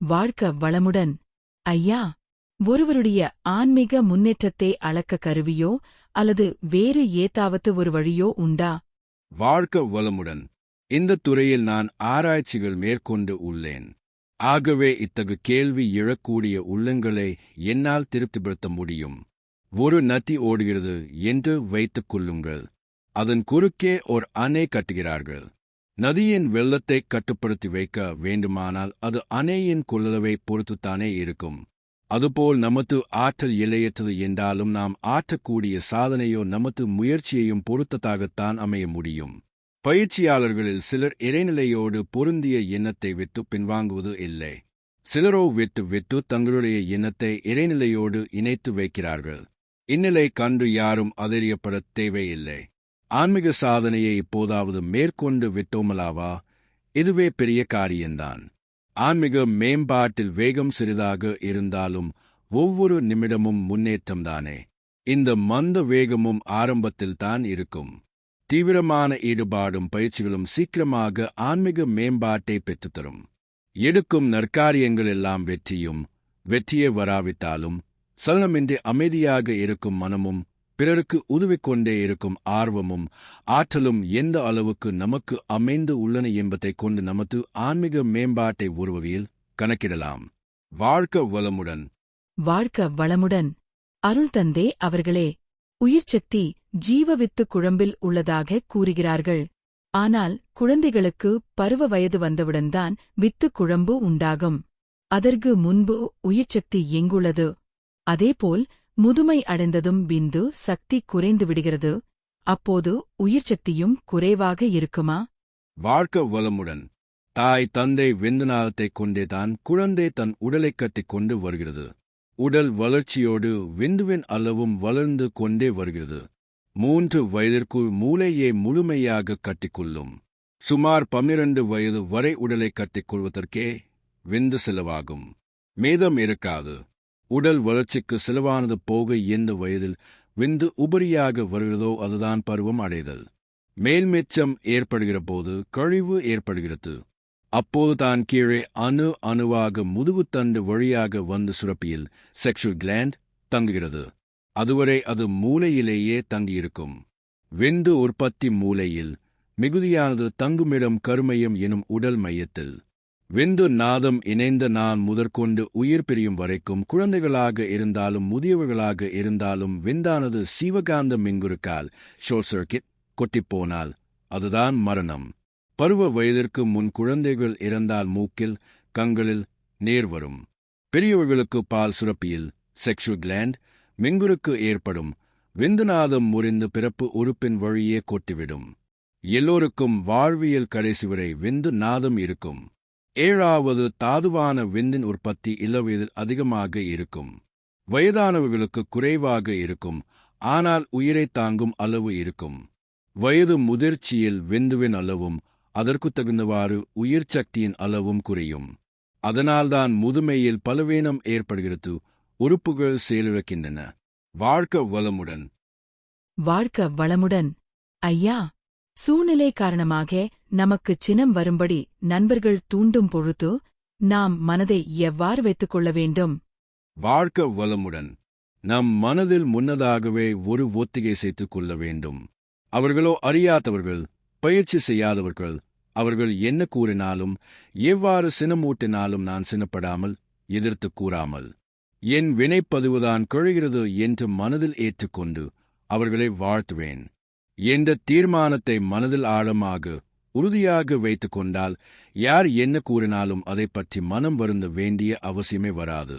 வாழ்க்க வளமுடன். ஐயா ஒருவருடைய ஆன்மீக முன்னேற்றத்தை அளக்க கருவியோ அல்லது வேறு ஏதாவது ஒரு வழியோ உண்டா? வாழ்க்க வளமுடன். இந்த துறையில் நான் ஆராய்ச்சிகள் மேற்கொண்டு உள்ளேன். ஆகவே இத்தகு கேள்வி எழக்கூடிய உள்ளங்களை என்னால் திருப்திப்படுத்த முடியும். ஒரு நதி ஓடுகிறது என்று வைத்துக் கொள்ளுங்கள். அதன் குறுக்கே ஓர் அணை கட்டுகிறார்கள். நதியின் வெள்ளத்தை கட்டுப்படுத்தி வைக்க வேண்டுமானால் அது அணையின் கொள்ளளவை பொறுத்துத்தானே இருக்கும். அதுபோல் நமது ஆற்றல் எல்லையற்றது என்றாலும் நாம் ஆற்றக்கூடிய சாதனையோ நமது முயற்சியையும் பொறுத்ததாகத்தான் அமைய முடியும். பயிற்சியாளர்களில் சிலர் இறைநிலையோடு பொருந்திய எண்ணத்தை விட்டு பின்வாங்குவது இல்லை. சிலரோ வெட்டு வெட்டு தங்களுடைய எண்ணத்தை இறைநிலையோடு இணைத்து வைக்கிறார்கள். இந்நிலை கண்டு யாரும் அதிரியப்பட தேவையில்லை. ஆன்மீக சாதனையை இப்போதாவது மேற்கொண்டு விட்டோமலாவா? இதுவே பெரிய காரியம்தான் ஆன்மீக மேம்பாட்டில் வேகம் சிறிதாக இருந்தாலும் ஒவ்வொரு நிமிடமும் முன்னேற்றம்தானே. இந்த மந்த வேகமும் ஆரம்பத்தில் தான் இருக்கும். தீவிரமான ஈடுபாடும் பயிற்சிகளும் சீக்கிரமாக ஆன்மீக மேம்பாட்டை பெற்றுத்தரும். எடுக்கும் நற்காரியங்கள் எல்லாம் வெற்றியும் வெற்றியே வராவிட்டாலும் சலனமின்றி அமைதியாக இருக்கும் மனமும் பிறருக்கு உதவிக்கொண்டே இருக்கும் ஆர்வமும் ஆற்றலும் எந்த அளவுக்கு நமக்கு அமைந்து உள்ளன என்பதைக் கொண்டு நமது ஆன்மீக மேம்பாட்டை உருவவியில் கணக்கிடலாம். வாழ்க்க வளமுடன். வாழ்க்க வளமுடன். அருள் தந்தே அவர்களே. உயிர்ச்சக்தி ஜீவவித்து குழம்பில் உள்ளதாக கூறுகிறார்கள். ஆனால் குழந்தைகளுக்கு பருவ வயது வந்தவுடன்தான் வித்து குழம்பு உண்டாகும். அதற்கு முன்பு உயிர்ச்சக்தி எங்குள்ளது? அதேபோல் முதுமை அடைந்ததும் விந்து சக்தி குறைந்து விடுகிறது. அப்போது உயிர்ச்சக்தியும் குறைவாக இருக்குமா? வாழ்க்க வளமுடன். தாய் தந்தை விந்துநாதத்தைக் கொண்டேதான் குழந்தை தன் உடலைக் கட்டிக் கொண்டு வருகிறது. உடல் வளர்ச்சியோடு விந்துவின் அளவும் வளர்ந்து கொண்டே வருகிறது. மூன்று வயதிற்குள் மூளையை முழுமையாக கட்டிக்கொள்ளும். சுமார் பன்னிரண்டு வயது வரை உடலை கட்டிக்கொள்வதற்கே விந்து செலவாகும். மீதம் இருக்காது. உடல் வளர்ச்சிக்கு செலவானது போக எந்த வயதில் விந்து உபரியாக வருகிறதோ அதுதான் பருவம் அடைதல். மேல்மிச்சம் ஏற்படுகிற போது கழிவு ஏற்படுகிறது. அப்போது தான் கீழே அணு அணுவாக முதுகுத்தண்டு வழியாக வந்து சுரப்பியில் செக்ஷுவல் கிளாண்ட் தங்குகிறது. அதுவரை அது மூளையிலேயே தங்கியிருக்கும். விந்து உற்பத்தி மூளையில் மிகுதியானது தங்குமிடம் கருமையம் எனும் உடல் மையத்தில் விந்து நாதம் இணைந்த நான் முதற்கொண்டு உயிர் பிரியும் வரைக்கும் குழந்தைகளாக இருந்தாலும் முதியவர்களாக இருந்தாலும் விந்தானது சீவகாந்த மின்குறுக்கால் ஷோர்ட் சர்க்கிட் கொட்டிப்போனால் அதுதான் மரணம். பருவ வயதிற்கு முன் குழந்தைகள் இறந்தால் மூக்கில் கண்களில் நேர் வரும். பெரியவர்களுக்கு பால் சுரப்பியில் செக்ஷு கிளாண்ட் மிங்குருக்கு ஏற்படும். விந்துநாதம் முறிந்து பிறப்பு உறுப்பின் வழியே கொட்டிவிடும். எல்லோருக்கும் வாழ்வியல் கடைசி வரை விந்து நாதம் இருக்கும். ஏழாவது தாதுவான விந்தின் உற்பத்தி இளவயதில் அதிகமாக இருக்கும். வயதானவர்களுக்கு குறைவாக இருக்கும். ஆனால் உயிரை தாங்கும் அளவு இருக்கும். வயது முதிர்ச்சியில் விந்துவின் அளவும் அதற்கு தகுந்தவாறு உயிர் சக்தியின் அளவும் குறையும். அதனால்தான் முதுமையில் பலவீனம் ஏற்படுகிறது. உறுப்புகள் செயலிழக்கின்றன வாழ்க்க வளமுடன். வாழ்க்க வளமுடன். ஐயா சூழ்நிலை காரணமாக நமக்கு சினம் வரும்படி நண்பர்கள் தூண்டும் பொழுது நாம் மனதை எவ்வாறு வைத்துக் கொள்ள வேண்டும்? வாழ்க்க வளமுடன். நம் மனதில் முன்னதாகவே ஒரு ஒத்திகை செய்துக் கொள்ள வேண்டும். அவர்களோ அறியாதவர்கள் பயிற்சி செய்யாதவர்கள் அவர்கள் என்ன கூறினாலும் எவ்வாறு சினமூட்டினாலும் நான் சினப்படாமல் எதிர்த்து கூறாமல். என் வினைப்பதிவுதான் குழைகிறது என்று மனதில் ஏற்றுக்கொண்டு அவர்களை வாழ்த்துவேன். என்ற தீர்மானத்தை மனதில் ஆழமாக உறுதியாக வைத்துக் கொண்டால் யார் என்ன கூறினாலும் அதைப் பற்றி மனம் வருந்த வேண்டிய அவசியமே வராது.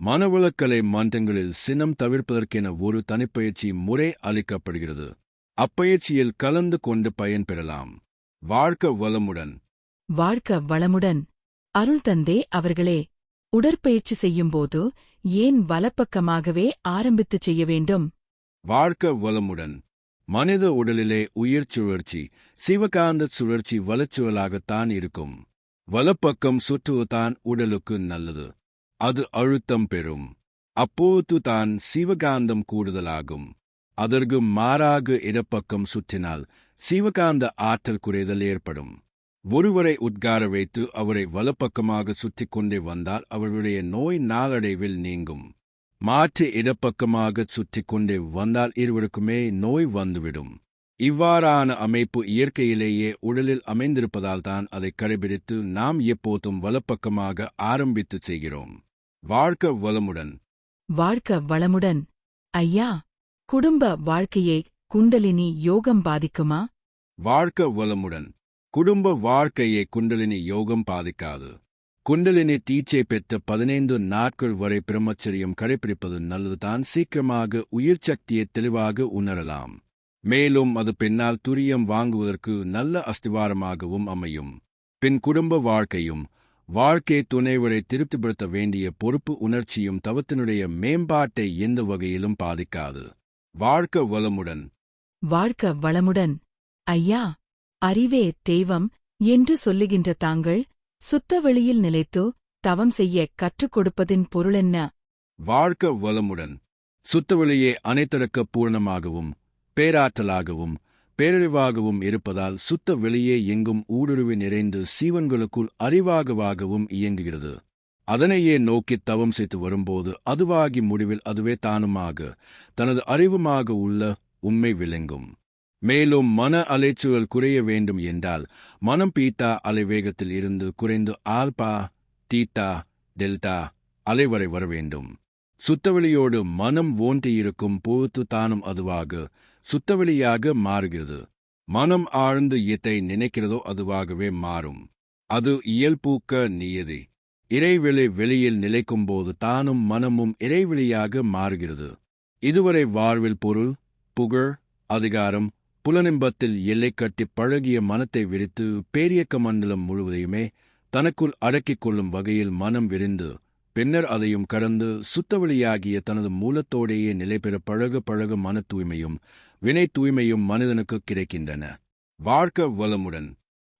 மனவளக்கலை மன்றங்களில் சினம் தவிர்ப்பதற்கென ஒரு தனிப்பயிற்சி முறை அளிக்கப்படுகிறது. அப்பயிற்சியில் கலந்து கொண்டு பயன் பெறலாம். வாழ்க்க வளமுடன். வாழ்க்க வளமுடன். அருள் தந்தே அவர்களே. உடற்பயிற்சி செய்யும்போது ஏன் வலப்பக்கமாகவே ஆரம்பித்துச் செய்ய வேண்டும்? வாழ்க்க வளமுடன். மனித உடலிலே உயிர் சுழற்சி சிவகாந்த சுழற்சி வலச்சுழலாகத்தான் இருக்கும். வலப்பக்கம் சுற்றுவதுதான் உடலுக்கு நல்லது. அது அழுத்தம் பெறும். அப்போது தான் சிவகாந்தம் கூடுதலாகும். அதற்கு மாறாக இடப்பக்கம் சுற்றினால் சிவகாந்த ஆற்றல் குறைதல் ஏற்படும். ஒருவரை உட்கார வைத்து அவரை வலப்பக்கமாக சுற்றி கொண்டே வந்தால் அவருடைய நோய் நாளடைவில் நீங்கும். மாற்று இடப்பக்கமாக சுற்றிக் கொண்டே வந்தால் இருவருக்குமே நோய் வந்துவிடும். இவ்வாறான அமைப்பு இயற்கையிலேயே உடலில் அமைந்திருப்பதால் தான் அதை கடைபிடித்து நாம் எப்போதும் வலப்பக்கமாக ஆரம்பித்து செய்கிறோம். வாழ்க்க வளமுடன். வாழ்க்க வளமுடன். ஐயா குடும்ப வாழ்க்கையை குண்டலினி யோகம் பாதிக்குமா? வாழ்க்க வளமுடன். குடும்ப வாழ்க்கையை குண்டலினி யோகம் பாதிக்காது. குண்டலினி தீச்சை பெற்ற பதினைந்து நாட்கள் வரை பிரம்மச்சரியம் கடைபிடிப்பது நல்லதுதான். சீக்கிரமாக உயிர் சக்தியை தெளிவாக உணரலாம். மேலும் அது பின்னால் துரியம் வாங்குவதற்கு நல்ல அஸ்திவாரமாகவும் அமையும். பின் குடும்ப வாழ்க்கையும் வாழ்க்கை துணைவரை திருப்திப்படுத்த வேண்டிய பொறுப்பு உணர்ச்சியும் தவத்தினுடைய மேம்பாட்டை எந்த வகையிலும் பாதிக்காது. வாழ்க்க வளமுடன். வாழ்க்க வளமுடன். ஐயா அறிவே தெய்வம் என்று சொல்லுகின்ற தாங்கள் சுத்த வெளியில் நிலைத்து தவம் செய்ய கற்றுக் கொடுப்பதின் பொருளென்ன வாழ்க்க வளமுடன். சுத்தவெளியே அனைத்திறக்க பூர்ணமாகவும் பேராற்றலாகவும் பேரறிவாகவும் இருப்பதால் சுத்த வெளியே எங்கும் ஊடுருவி நிறைந்து சீவன்களுக்குள் அறிவாகவாகவும் இயங்குகிறது. அதனையே நோக்கித் தவம் செய்து வரும்போது அதுவாகி முடிவில் அதுவே தானுமாக தனது அறிவுமாக உள்ள உண்மை விளங்கும். மேலும் மன அலைச்சுகள் குறைய வேண்டும் என்றால் மனம் பீட்டா அலைவேகத்தில் இருந்து குறைந்து ஆல்பா தீட்டா டெல்டா அலைவரை வர வேண்டும். சுத்தவெளியோடு மனம் ஓன்றியிருக்கும் பொழுது தானும் அதுவாக சுத்தவெளியாக மாறுகிறது. மனம் ஆழ்ந்து இயத்தை நினைக்கிறதோ அதுவாகவே மாறும். அது இயல்பூக்க நியதி. இறைவெளி வெளியில் நிலைக்கும்போது தானும் மனமும் இறைவெளியாக மாறுகிறது. இதுவரை வாழ்வில் பொருள் புகழ் அதிகாரம் புலனிம்பத்தில் எல்லை கட்டி பழகிய மனத்தை விரித்து பேரியக்க மண்டலம் முழுவதையுமே தனக்குள் அடக்கிக் கொள்ளும் வகையில் மனம் விரிந்து பின்னர் அதையும் கடந்து சுத்தவெளியாகிய தனது மூலத்தோடேயே நிலை பெற பழக பழக மன தூய்மையும் வினை தூய்மையும் மனிதனுக்கு கிடைக்கின்றன. வாழ்க்க வளமுடன்.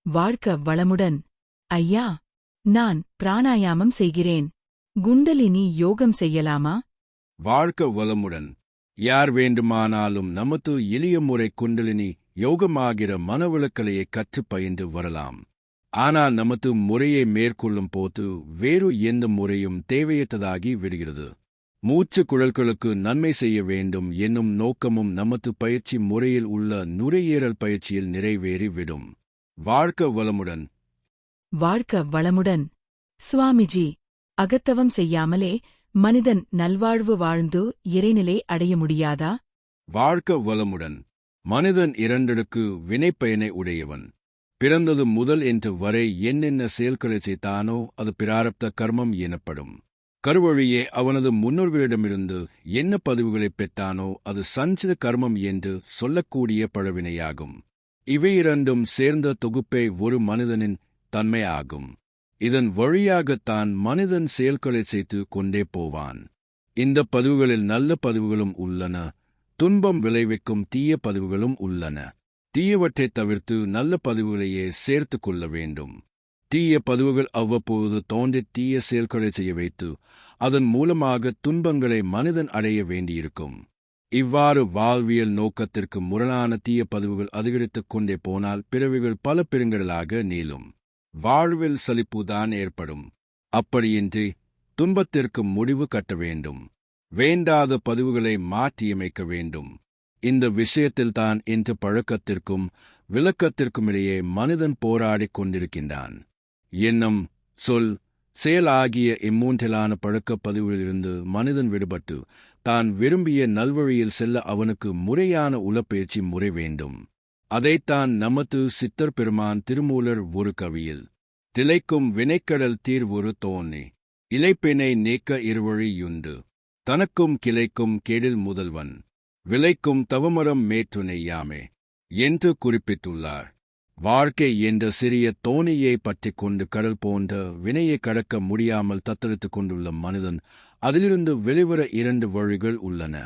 வாழ்க்க வளமுடன். ஐயா நான் பிராணாயாமம் செய்கிறேன். குண்டலினி யோகம் செய்யலாமா? வாழ்க்க வளமுடன். யார் வேண்டுமானாலும் நமது எளிய முறை குண்டலினி யோகமாகிற மனவிளக்கலையை கற்றுப் பயின்று வரலாம். ஆனால் நமது முறையை மேற்கொள்ளும் போது வேறு எந்த முறையும் தேவையற்றதாகி விடுகிறது. மூச்சு குழல்களுக்கு நன்மை செய்ய வேண்டும் என்னும் நோக்கமும் நமது பயிற்சி முறையில் உள்ள நுரையீரல் பயிற்சியில் நிறைவேறி விடும். வாழ்க்க வளமுடன். வாழ்க்க வளமுடன். சுவாமிஜி அகத்தவம் செய்யாமலே மனிதன் நல்வாழ்வு வாழ்ந்து இறைநிலை அடைய முடியாதா? வாழ்க்க வளமுடன். மனிதன் இரண்டடுக்கு வினைப்பயனை உடையவன். பிறந்தது முதல் என்று வரை என்னென்ன செயல்களை செய்தானோ அது பிராரப்த கர்மம் எனப்படும். கருவழியே அவனது முன்னோர்களிடமிருந்து என்ன பதிவுகளைப் பெற்றானோ அது சஞ்சித கர்மம் என்று சொல்லக்கூடிய பழவினையாகும். இவை இரண்டும் சேர்ந்த தொகுப்பே ஒரு மனிதனின் தன்மையாகும். இதன் வழியாகத்தான் மனிதன் செயல்களை செய்து கொண்டே போவான். இந்த பதிவுகளில் நல்ல பதிவுகளும் உள்ளன துன்பம் விளைவிக்கும் தீய பதிவுகளும் உள்ளன. தீயவற்றைத் தவிர்த்து நல்ல பதிவுகளையே சேர்த்து கொள்ள வேண்டும். தீய பதிவுகள் அவ்வப்போது தோன்றி தீய செயல்களை செய்ய வைத்து அதன் மூலமாக துன்பங்களை மனிதன் அடைய வேண்டியிருக்கும். இவ்வாறு வாழ்வியல் நோக்கத்திற்கு முரணான தீய பதிவுகள் அதிகரித்துக் கொண்டே போனால் பிறவிகள் பல பெருங்கடலாக நீளும். வாழ்வில் சலிப்புதான் ஏற்படும். அப்படியின்றி துன்பத்திற்கு முடிவு கட்ட வேண்டும். வேண்டாத பதிவுகளை மாற்றியமைக்க வேண்டும். இந்த விஷயத்தில்தான் இன்று பழக்கத்திற்கும் விளக்கத்திற்கும் இடையே மனிதன் போராடிக் கொண்டிருக்கின்றான். எண்ணம் சொல் செயல் ஆகிய இம்மூன்றிலான பழக்கப் பதிவுகளிலிருந்து மனிதன் விடுபட்டு தான் விரும்பிய நல்வழியில் செல்ல அவனுக்கு முறையான உளப்பயிற்சி முறை வேண்டும். அதைத்தான் நமது சித்தர் பெருமான் திருமூலர் ஒரு கவியில் திளைக்கும் வினைக்கடல் தீர்வொரு தோணி இலைப்பினை நீக்க இருவழியுண்டு தனக்கும் கிளைக்கும் கேடில் முதல்வன் விளைக்கும் தவமரம் மேற்றுணையாமே என்று குறிப்பிட்டுள்ளார். வாழ்க்கை என்ற சிறிய தோணியை பற்றிக் கொண்டு கடல் போன்ற வினையை கடக்க முடியாமல் தத்தெடுத்துக் கொண்டுள்ள மனிதன் அதிலிருந்து வெளிவர இரண்டு வழிகள் உள்ளன.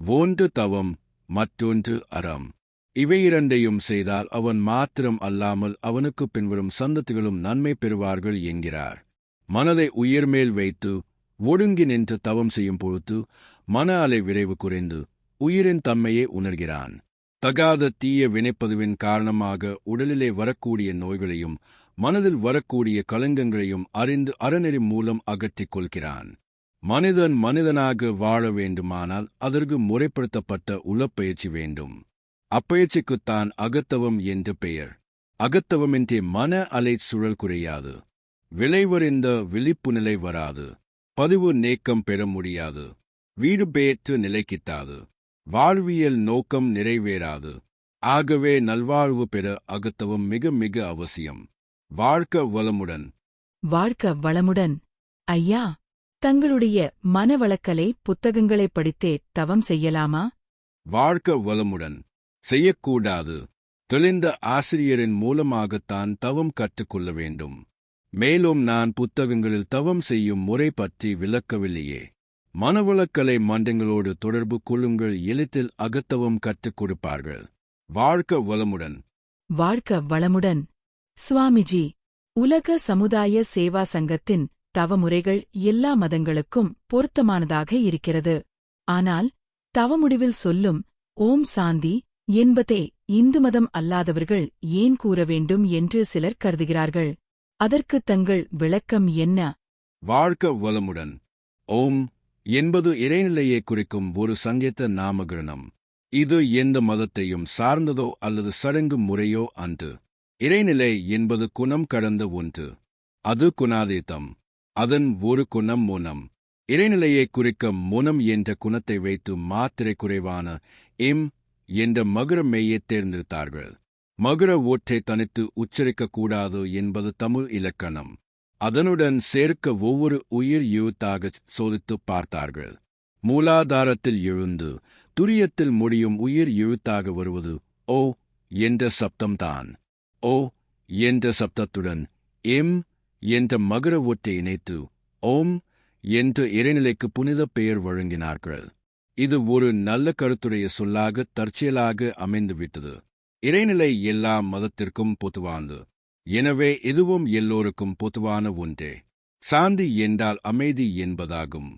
ஒன்று தவம் மற்றொன்று அறம். இவையிரண்டையும் செய்தால் அவன் மாத்திரம் அல்லாமல் அவனுக்கு பின்வரும் சந்ததிகளும் நன்மை பெறுவார்கள் என்கிறார். மனதை உயிர்மேல் வைத்து ஒடுங்கி நின்று தவம் செய்யும் பொழுது மன அலை விரைவு குறைந்து உயிரின் தன்மையே உணர்கிறான். தகாத தீய வினைப்பதுவின் காரணமாக உடலிலே வரக்கூடிய நோய்களையும் மனதில் வரக்கூடிய கலங்கங்களையும் அறிந்து அறநெறி மூலம் அகற்றிக் கொள்கிறான். மனிதன் மனிதனாக வாழ வேண்டுமானால் அதற்கு முறைப்படுத்தப்பட்ட உளப்பயிற்சி வேண்டும். அப்பயிற்சிக்குத்தான் அகத்தவம் என்று பெயர். அகத்தவமின்றி மன அலை சுழல் குறையாது. விளைவறிந்த விழிப்பு நிலை வராது. பதிவு நீக்கம் பெற முடியாது. வீடு பேற்று நிலை கிட்டாது. வாழ்வியல் நோக்கம் நிறைவேறாது. ஆகவே நல்வாழ்வு பெற அகத்தவம் மிக மிக அவசியம். வாழ்க்க வளமுடன். வாழ்க்க வளமுடன். ஐயா தங்களுடைய மனவளக்கலை புத்தகங்களை படித்தே தவம் செய்யலாமா? வாழ்க்க வளமுடன். செய்யக்கூடாது. தெளிந்த ஆசிரியரின் மூலமாகத்தான் தவம் கற்றுக்கொள்ள வேண்டும். மேலும் நான் புத்தகங்களில் தவம் செய்யும் முறை பற்றி விளக்கவில்லையே. மனவளக்கலை மன்றங்களோடு தொடர்பு கொள்ளுங்கள். எளிதில் அகத்தவம் கற்றுக் கொடுப்பார்கள். வாழ்க்க வளமுடன். வாழ்க்க வளமுடன். சுவாமிஜி உலக சமுதாய சேவா சங்கத்தின் தவமுறைகள் எல்லா மதங்களுக்கும் பொருத்தமானதாக இருக்கிறது. ஆனால் தவமுடிவில் சொல்லும் ஓம் சாந்தி என்பதே இந்து மதம் அல்லாதவர்கள் ஏன் கூற வேண்டும் என்று சிலர் கருதுகிறார்கள். அதற்கு தங்கள் விளக்கம் என்ன? வாழ்க்க வளமுடன். ஓம். என்பது இறைநிலையை குறிக்கும் ஒரு சங்கீத நாமகிரணம். இது எந்த மதத்தையும் சார்ந்ததோ அல்லது சடங்கு முறையோ அன்று. இறைநிலை என்பது குணம் கடந்த ஒன்று. அது குணாதீதம். அதன் ஒரு குணம் முனம். இறைநிலையை குறிக்க முனம் என்ற குணத்தை வைத்து மாத்திரை குறைவான எம் என்ற மகுர மெய்யை தேர்ந்தெடுத்தார்கள். மகுர ஓற்றை தனித்து உச்சரிக்கக்கூடாது என்பது தமிழ் இலக்கணம். அதனுடன் சேர்க்க ஒவ்வொரு உயிர் எழுத்தாக சோதித்து பார்த்தார்கள். மூலாதாரத்தில் எழுந்து துரியத்தில் முடியும் உயிர் எழுத்தாக வருவது ஓ என்ற சப்தம்தான். ஓ என்ற சப்தத்துடன் எம் என்ற மகர ஒற்றை இணைத்து ஓம் என்ற இறைநிலைக்கு புனித பெயர் வழங்கினார்கள். இது ஒரு நல்ல கருத்துடைய சொல்லாக தற்செயலாக அமைந்துவிட்டது. இறைநிலை எல்லா மதத்திற்கும் பொதுவானது. எனவே இதுவும் எல்லோருக்கும் பொதுவான ஒன்றே. சாந்தி என்றால் அமைதி என்பதாகும்.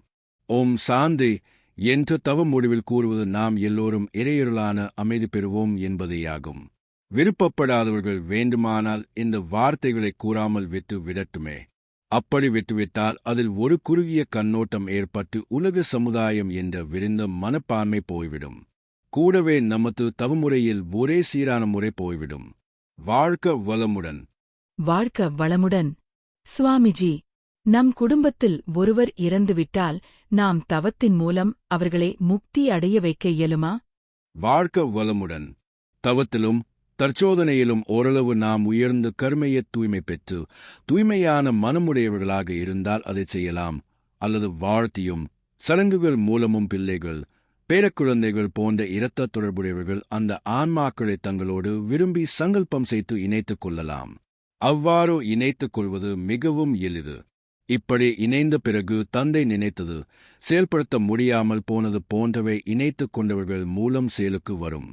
ஓம் சாந்தி என்று தவ முடிவில் கூறுவது நாம் எல்லோரும் இறையொருளான அமைதி பெறுவோம் என்பதேயாகும். விருப்பப்படாதவர்கள் வேண்டுமானால் இந்த வார்த்தைகளை கூறாமல் விட்டு விடட்டுமே. அப்படி விட்டுவிட்டால் அதில் ஒரு குறுகிய கண்ணோட்டம் ஏற்பட்டு உலக சமுதாயம் என்ற விரிந்த மனப்பான்மை போய்விடும். கூடவே நமது தவமுறையில் ஒரே சீரான முறை போய்விடும். வாழ்க்க வளமுடன். வாழ்க்க வளமுடன். சுவாமிஜி நம் குடும்பத்தில் ஒருவர் இறந்துவிட்டால் நாம் தவத்தின் மூலம் அவர்களை முக்தி அடைய வைக்க இயலுமா? வாழ்க்க வளமுடன். தவத்திலும் தற்சோதனையிலும் ஓரளவு நாம் உயர்ந்து கருமையத் தூய்மை பெற்று தூய்மையான மனமுடையவர்களாக இருந்தால் அதை செய்யலாம். அல்லது வாழ்த்தியும் சடங்குகள் மூலமும் பிள்ளைகள் பேரக்குழந்தைகள் போன்ற இரத்த தொடர்புடையவர்கள் அந்த ஆன்மாக்களை தங்களோடு விரும்பி சங்கல்பம் செய்து இணைத்துக் கொள்ளலாம். அவ்வாறு இணைத்துக் கொள்வது மிகவும் எளிது. இப்படி இணைந்த பிறகு தந்தை நினைத்தது செயல்படுத்த முடியாமல் போனது போன்றவை இணைத்துக் கொண்டவர்கள் மூலம் செயலுக்கு வரும்.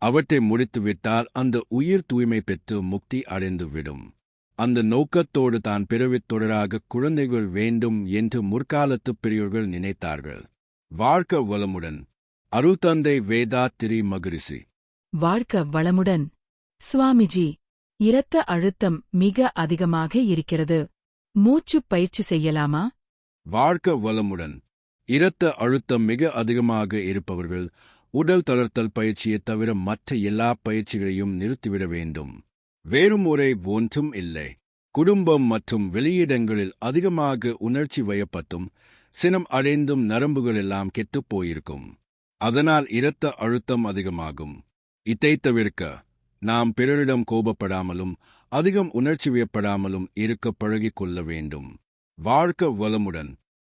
அவற்றை முடித்துவிட்டால் அந்த உயிர் தூய்மை பெற்று முக்தி அடைந்துவிடும். அந்த நோக்கத்தோடு தான் பிறவித் தொடராக குழந்தைகள் வேண்டும் என்று முற்காலத்து பெரியோர்கள் நினைத்தார்கள். வாழ்க்க வளமுடன். அருள்தந்தை வேதாத்திரி மகரிஷி வாழ்க்க வளமுடன். சுவாமிஜி இரத்த அழுத்தம் மிக அதிகமாக இருக்கிறது. மூச்சுப் பயிற்சி செய்யலாமா? வாழ்க்க வளமுடன். இரத்த அழுத்தம் மிக அதிகமாக இருப்பவர்கள் உடல் தளர்த்தல் பயிற்சியைத் தவிர மற்ற எல்லா பயிற்சிகளையும் நிறுத்திவிட வேண்டும். வேறு முறை ஒன்றும் இல்லை. குடும்பம் மற்றும் வெளியிடங்களில் அதிகமாக உணர்ச்சி வயப்பட்டும் சினம் அடைந்தும் நரம்புகள் எல்லாம் கெட்டுப் போயிருக்கும். அதனால் இரத்த அழுத்தம் அதிகமாகும். இதை தவிர்க்க நாம் பிறரிடம் கோபப்படாமலும் அதிகம் உணர்ச்சி வியப்படாமலும் இருக்க பழகிக் கொள்ள வேண்டும். வாழ்க்க வளமுடன்.